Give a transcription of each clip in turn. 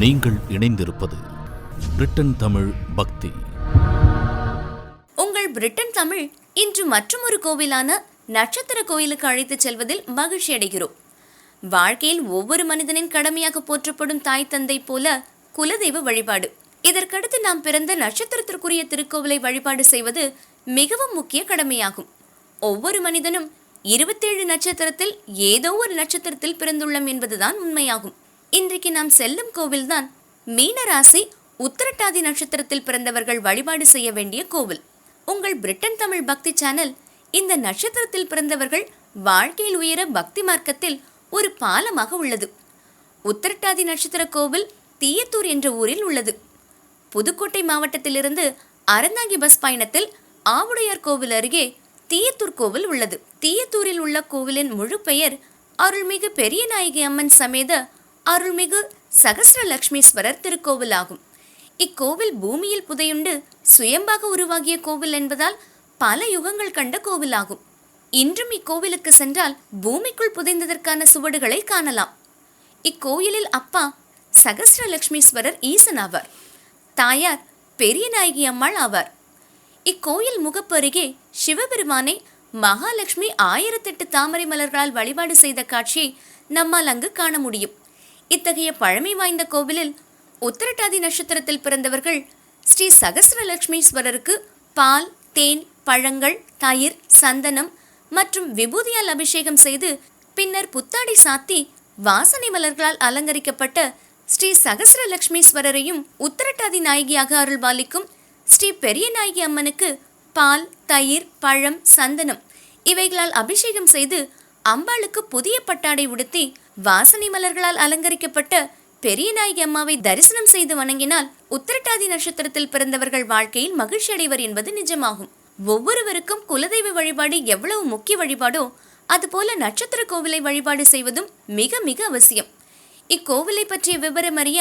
நீங்கள் இணைந்திருப்பது பிரிட்டன் தமிழ் பக்தி. உங்கள் பிரிட்டன் தமிழ் இன்று மற்றொரு கோவிலான நட்சத்திர கோயிலுக்கு அழைத்து செல்வதில் மகிழ்ச்சி அடைகிறோம். வாழ்க்கையில் ஒவ்வொரு மனிதனின் கடமையாக போற்றப்படும் தாய் தந்தை போல குலதெய்வ வழிபாடு. இதற்கடுத்து நாம் பிறந்த நட்சத்திரத்திற்குரிய திருக்கோவிலை வழிபாடு செய்வது மிகவும் முக்கிய கடமையாகும். ஒவ்வொரு மனிதனும் இருபத்தேழு நட்சத்திரத்தில் ஏதோ ஒரு நட்சத்திரத்தில் பிறந்துள்ளோம் என்பதுதான் உண்மையாகும். இன்றைக்கு நாம் செல்லும் கோவில்தான். மீனராசி உத்திரட்டாதி நட்சத்திரத்தில் பிறந்தவர்கள் வழிபாடு செய்ய வேண்டிய கோவில். உங்கள் பிரிட்டன் தமிழ் பக்தி சேனல் இந்த நட்சத்திரத்தில் பிறந்தவர்கள் வாழ்க்கையில் உயர பக்தி மார்க்கத்தில் ஒரு பாலமாக உள்ளது. உத்திரட்டாதி நட்சத்திர கோவில் தீயத்தூர் என்ற ஊரில் உள்ளது. புதுக்கோட்டை மாவட்டத்திலிருந்து அறந்தாங்கி பஸ் பயணத்தில் ஆவுடையார் கோவில் அருகே தீயத்தூர் கோவில் உள்ளது. தீயத்தூரில் உள்ள கோவிலின் முழு பெயர் அருள்மிகு பெரிய நாயகி அம்மன் சமேத அருள்மிகு சகசிரலக்ஷ்மீஸ்வரர் திருக்கோவில் ஆகும் இக்கோவில் பூமியில் புதையுண்டு சுயம்பாக உருவாகிய கோவில் என்பதால் பல யுகங்கள் கண்ட கோவிலாகும். இன்றும் இக்கோவிலுக்கு சென்றால் பூமிக்குள் புதைந்ததற்கான சுவடுகளை காணலாம். இக்கோயிலில் அப்பா சகசிரலக்ஷ்மீஸ்வரர் ஈசன் ஆவார். தாயார் பெரியநாயகி அம்மாள் ஆவார். இக்கோயில் முகப்பருகே சிவபெருமானை மகாலட்சுமி ஆயிரத்தெட்டு தாமரை மலர்களால் வழிபாடு செய்த காட்சியை நம்மால் அங்கு காண முடியும். இத்தகைய பழமை வாய்ந்த கோவிலில் உத்திரட்டாதி நட்சத்திரத்தில் பிறந்தவர்கள் ஸ்ரீ சகஸ்ரலட்சுமீஸ்வரருக்கு பால் தேன் பழங்கள் தயிர் சந்தனம் மற்றும் விபூதியால் அபிஷேகம் செய்து பின்னர் புத்தாடை சாத்தி வாசனை மலர்களால் அலங்கரிக்கப்பட்ட ஸ்ரீ சகஸ்ரலட்சுமீஸ்வரரையும் உத்திரட்டாதி நாயகியாக அருள்பாலிக்கும் ஸ்ரீ பெரிய நாயகி அம்மனுக்கு பால் தயிர் பழம் சந்தனம் இவைகளால் அபிஷேகம் செய்து அம்பாளுக்கு புதிய பட்டாடை உடுத்தி வாசனை மலர்களால் அலங்கரிக்கப்பட்ட பெரிய நாயகி அம்மாவை தரிசனம் செய்து வணங்கினால் உத்திரட்டாதி நட்சத்திரத்தில் பிறந்தவர்கள் வாழ்க்கையில் மகிழ்ச்சி அடைவர் என்பது நிஜமாகும். ஒவ்வொருவருக்கும் குலதெய்வ வழிபாடு எவ்வளவு முக்கிய வழிபாடோ அதுபோல நட்சத்திர கோவிலை வழிபாடு செய்வதும் மிக மிக அவசியம். இக்கோவிலை பற்றிய விவரம் அறிய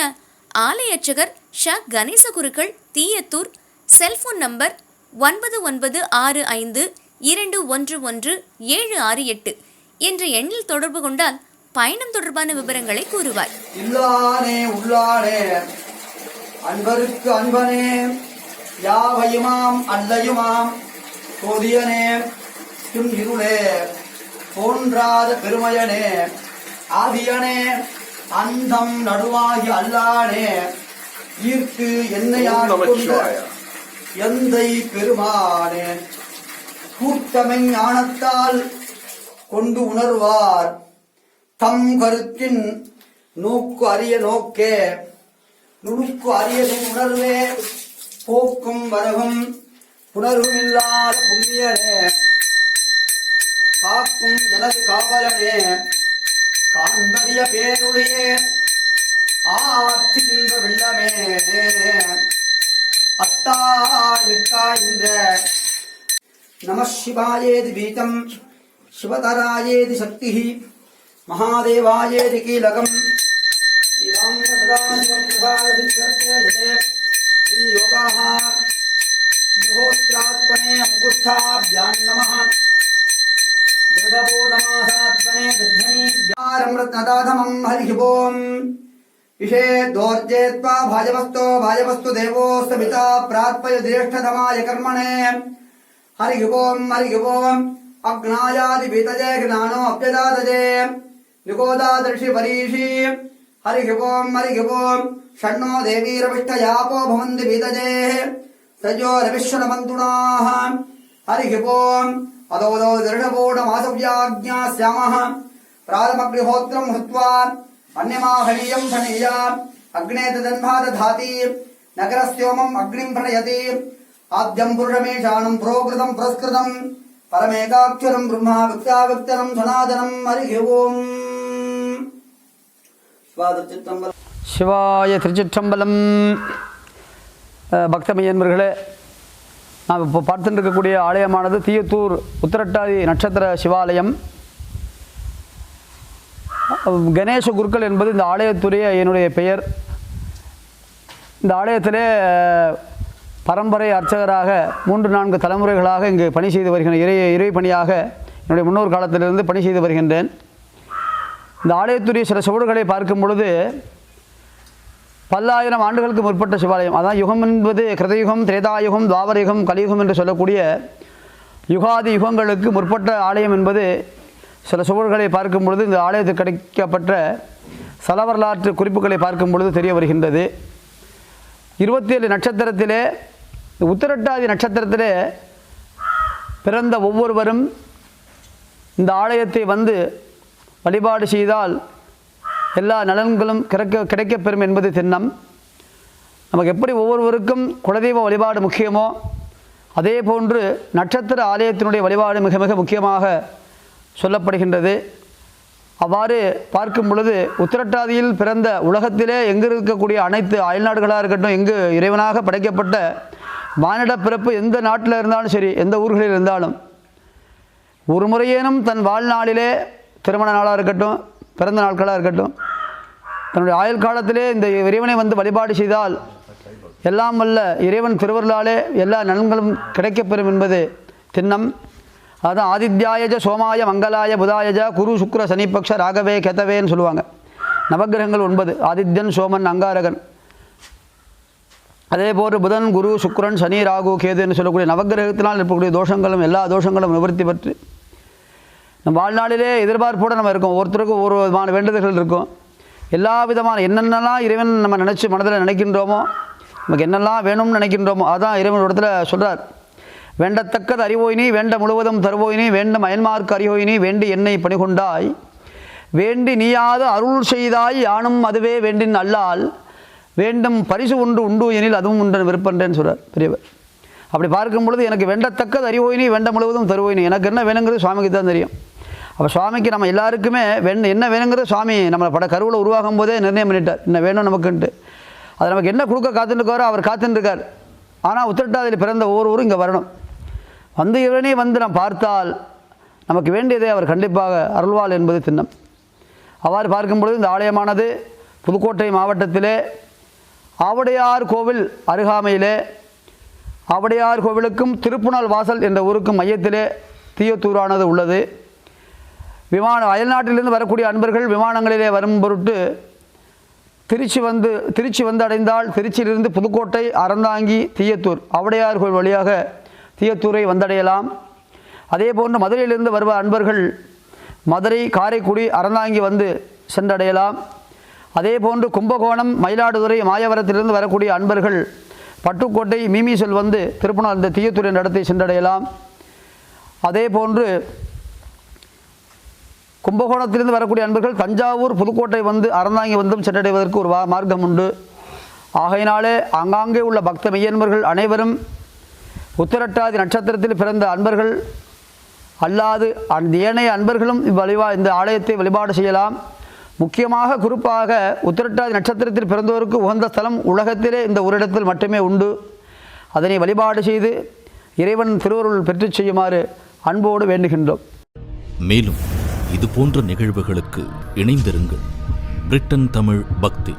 ஆலய அர்ச்சகர் ஷ. கணேச குருக்கள் தீயத்தூர் செல்போன் நம்பர் ஒன்பது ஒன்பது ஆறு ஐந்து இரண்டு ஒன்று ஒன்று ஏழு ஆறு எட்டு என்ற எண்ணில் தொடர்பு கொண்டால் பயணம் தொடர்பான விவரங்களை கூறுவார். இல்லானே உள்ளானே அன்பருக்கு அன்பனே யாவையுமாம் அல்லையுமாம் கோதியனே தும் இருளே தோன்றாத பெருமையனே ஆதியனே அந்தம் நடுவாகி அல்லானே ஈர்த்து என்னையார் கொண்ட எந்தை பெருமானே கூர்த்தமை ஞானத்தால் கொண்டு உணர்வார். தம் கருத்தின் நோக்கு அரிய நோக்கே நுணுக்கு அரிய உணர்வே போக்கும் வரவும் புணர்வுமில்லாத புண்ணியனே காக்கும் எனது காவலனே காண்பறிய பேருடைய ஆற்றுகின்ற வெள்ளமே. அத்தாய் நிற்காய்கின்ற நம சிவாயேதி பீதம் சிவதராயேதி சக்தி महादेवायेति कीलकम्। योगाः जुहोत्रात्मने अङ्गुष्ठाभ्याम् नमः। इषे दोर्जे त्वा भाजवस्तो भाजवस्तु देवोऽस्तमिता प्रात्पय ज्येष्ठतमाय कर्मणे। हरिः ओम् हरिः ओम् ज्ञानो अप्यदादजे। యుగోదాదృషి వరీషి హరిహి ఓం హరిహి ఓం షణ్ణో దేవీరవిష్టయాపో భవంతి బీదజే సజోరవిశ్వరమంతునా హరిహి ఓం అదోదో దృఢపూర్ణమాసవ్యాజ్ఞా శ్యామ ప్రారంభగృహోత్రం హృత్వా అన్యమాహనీయం ఫణీయా అగ్నే తదన్మాదధాతి నగరస్యోమం అగ్నిం ప్రణయతి ఆద్యం పురుషమేషాణం ప్రోకృతం పురస్కృతం పరమేకాక్షరం బ్రహ్మా వ్యక్తావ్యక్తరం సనాతనం హరి ఓం சிவாய திருச்சிற்றம்பலம். பக்தமையன்பர்களே நாம் இப்போ பார்த்துட்டு இருக்கக்கூடிய ஆலயமானது தீயத்தூர் உத்திரட்டாதி நட்சத்திர சிவாலயம். கணேச குருக்கள் என்பது இந்த ஆலயத்துடைய என்னுடைய பெயர். இந்த ஆலயத்திலே பரம்பரை அர்ச்சகராக மூன்று நான்கு தலைமுறைகளாக இங்கு பணி செய்து வருகின்ற இறை இறை பணியாக என்னுடைய முன்னோர் காலத்திலிருந்து பணி செய்து வருகின்றேன். இந்த ஆலயத்துடைய சில சுவடுகளை பார்க்கும் பொழுது பல்லாயிரம் ஆண்டுகளுக்கு முற்பட்ட சிவாலயம். அதான் யுகம் என்பது கிருதயுகம் திரேதாயுகம் துவாபரயுகம் கலியுகம் என்று சொல்லக்கூடிய யுகாதி யுகங்களுக்கு முற்பட்ட ஆலயம் என்பது சில சுவடுகளை பார்க்கும் பொழுது இந்த ஆலயத்தில் கிடைக்கப்பட்ட சல வரலாற்று குறிப்புகளை பார்க்கும் பொழுது தெரிய வருகின்றது. இருபத்தி ஏழு நட்சத்திரத்திலே உத்திரட்டாதி நட்சத்திரத்திலே பிறந்த ஒவ்வொருவரும் இந்த ஆலயத்தை வந்து வழிபாடு செய்தால் எல்லா நலன்களும் கிடைக்க கிடைக்கப்பெறும் என்பது திண்ணம் நமக்கு எப்படி ஒவ்வொருவருக்கும் குலதெய்வ வழிபாடு முக்கியமோ அதே போன்று நட்சத்திர ஆலயத்தினுடைய வழிபாடு மிக மிக முக்கியமாக சொல்லப்படுகின்றது. அவ்வாறு பார்க்கும் பொழுது உத்திரட்டாதியில் பிறந்த உலகத்திலே எங்கு இருக்கக்கூடிய அனைத்து அயல்நாடுகளாக இருக்கட்டும் எங்கு இறைவனாக படைக்கப்பட்ட மானிட பிறப்பு எந்த நாட்டில் இருந்தாலும் சரி எந்த ஊர்களில் இருந்தாலும் ஒரு முறையேனும் தன் வாழ்நாளிலே திருமண நாளாக இருக்கட்டும் பிறந்த நாட்களாக இருக்கட்டும் தன்னுடைய ஆயுள் காலத்திலே இந்த இறைவனை வந்து வழிபாடு செய்தால் எல்லாம் வல்ல இறைவன் திருவருளாலே எல்லா நலன்களும் கிடைக்கப்பெறும் என்பது திண்ணம். அதான் ஆதித்யாயஜ சோமாய மங்களாய புதாயஜ குரு சுக்ர சனிபக்ஷ ராகவே கெதவேன்னு சொல்லுவாங்க. நவக்கிரகங்கள் ஒன்பது ஆதித்யன் சோமன் அங்காரகன். அதே போன்று புதன் குரு சுக்ரன் சனி ராகு கேதுன்னு சொல்லக்கூடிய நவக்கிரகத்தினால் இருக்கக்கூடிய தோஷங்களும் எல்லா தோஷங்களும் நிவர்த்தி பெற்று வாழ்நாளிலே எதிர்பார்ப்போடு நம்ம இருக்கோம். ஒருத்தருக்கும் ஒரு விதமான வேண்டுதல்கள் இருக்கும். எல்லா விதமான என்னென்னலாம் இறைவன் நம்ம நினச்சி மனதில் நினைக்கின்றோமோ நமக்கு என்னெல்லாம் வேணும்னு நினைக்கின்றோமோ அதான் இறைவன் இடத்துல சொல்கிறார் வேண்டத்தக்கது அறிவோயினி வேண்ட முழுவதும் தருவோயினி வேண்டும் அயன்மார்க்கு அறிவோயினி வேண்டி என்னை பணிகொண்டாய். வேண்டி நீயாது அருள் செய்தாய் யானும் அதுவே வேண்டின் அல்லால். வேண்டும் பரிசு ஒன்று உண்டு எனில் அதுவும் உண்டு விருப்பன்றேன்னு சொல்கிறார் பெரியவர். அப்படி பார்க்கும் பொழுது எனக்கு வேண்டத்தக்கது அறிவோயினி வேண்ட முழுவதும் தருவோயினி எனக்கு என்ன வேணுங்கிறது சுவாமிக்கு தான் தெரியும். அப்போ சுவாமிக்கு நம்ம எல்லாருக்குமே வேணும் என்ன வேணுங்கிறது சுவாமி நம்மளை பட கருவில் உருவாகும் போதே நிர்ணயம் பண்ணிட்டார். என்ன வேணும் நமக்குன்ட்டு. அது நமக்கு என்ன கொடுக்க காத்துருக்காரோ அவர் காத்துருக்கார் ஆனால் உத்திரட்டாதியில் பிறந்த ஒவ்வொருவரும் இங்கே வரணும். வந்து இவனே வந்து நாம் பார்த்தால் நமக்கு வேண்டியதை அவர் கண்டிப்பாக அருள்வாள் என்பது திண்ணம் அவ்வாறு பார்க்கும் பொழுது இந்த ஆலயமானது புதுக்கோட்டை மாவட்டத்திலே ஆவடையார் கோவில் அருகாமையிலே ஆவடையார் கோவிலுக்கும் திருப்புணல் வாசல் என்ற ஊருக்கும் மையத்திலே தீயத்தூரானது உள்ளது. விமான அயல்நாட்டிலிருந்து வரக்கூடிய அன்பர்கள் விமானங்களிலே வரும் பொருட்டு திருச்சி வந்து திருச்சி வந்து அடைந்தால் திருச்சியிலிருந்து புதுக்கோட்டை அறந்தாங்கி தீயத்தூர் அவடையார் கோயில் வழியாக தீயத்தூரை வந்தடையலாம். அதே போன்று மதுரையிலிருந்து வருவ அன்பர்கள் மதுரை காரைக்குடி அறந்தாங்கி வந்து சென்றடையலாம். அதே போன்று கும்பகோணம் மயிலாடுதுறை மாயவரத்திலிருந்து வரக்கூடிய அன்பர்கள் பட்டுக்கோட்டை மீமிசல் வந்து திருப்பணம் அந்த தீயத்துறை நடத்தி சென்றடையலாம். அதே போன்று கும்பகோணத்திலிருந்து வரக்கூடிய அன்பர்கள் தஞ்சாவூர் புதுக்கோட்டை வந்து அறந்தாங்கி வந்தும் சென்றடைவதற்கு ஒரு வா மார்க்கம் உண்டு. ஆகையினாலே ஆங்காங்கே உள்ள பக்த மெய்யன்பர்கள் அனைவரும் உத்திரட்டாதி நட்சத்திரத்தில் பிறந்த அன்பர்கள் அல்லாது அந்த ஏனைய அன்பர்களும் இவ்வழிவா இந்த ஆலயத்தை வழிபாடு செய்யலாம். முக்கியமாக குறிப்பாக உத்திரட்டாதி நட்சத்திரத்தில் பிறந்தோருக்கு உகந்த ஸ்தலம் உலகத்திலே இந்த ஒரு இடத்தில் மட்டுமே உண்டு. அதனை வழிபாடு செய்து இறைவன் திருவருள் பெற்றுச் செய்யுமாறு அன்போடு வேண்டுகின்றோம். மேலும் இது போன்ற நிகழ்வுகளுக்கு இணைந்திருங்கள். பிரிட்டன் தமிழ் பக்தி.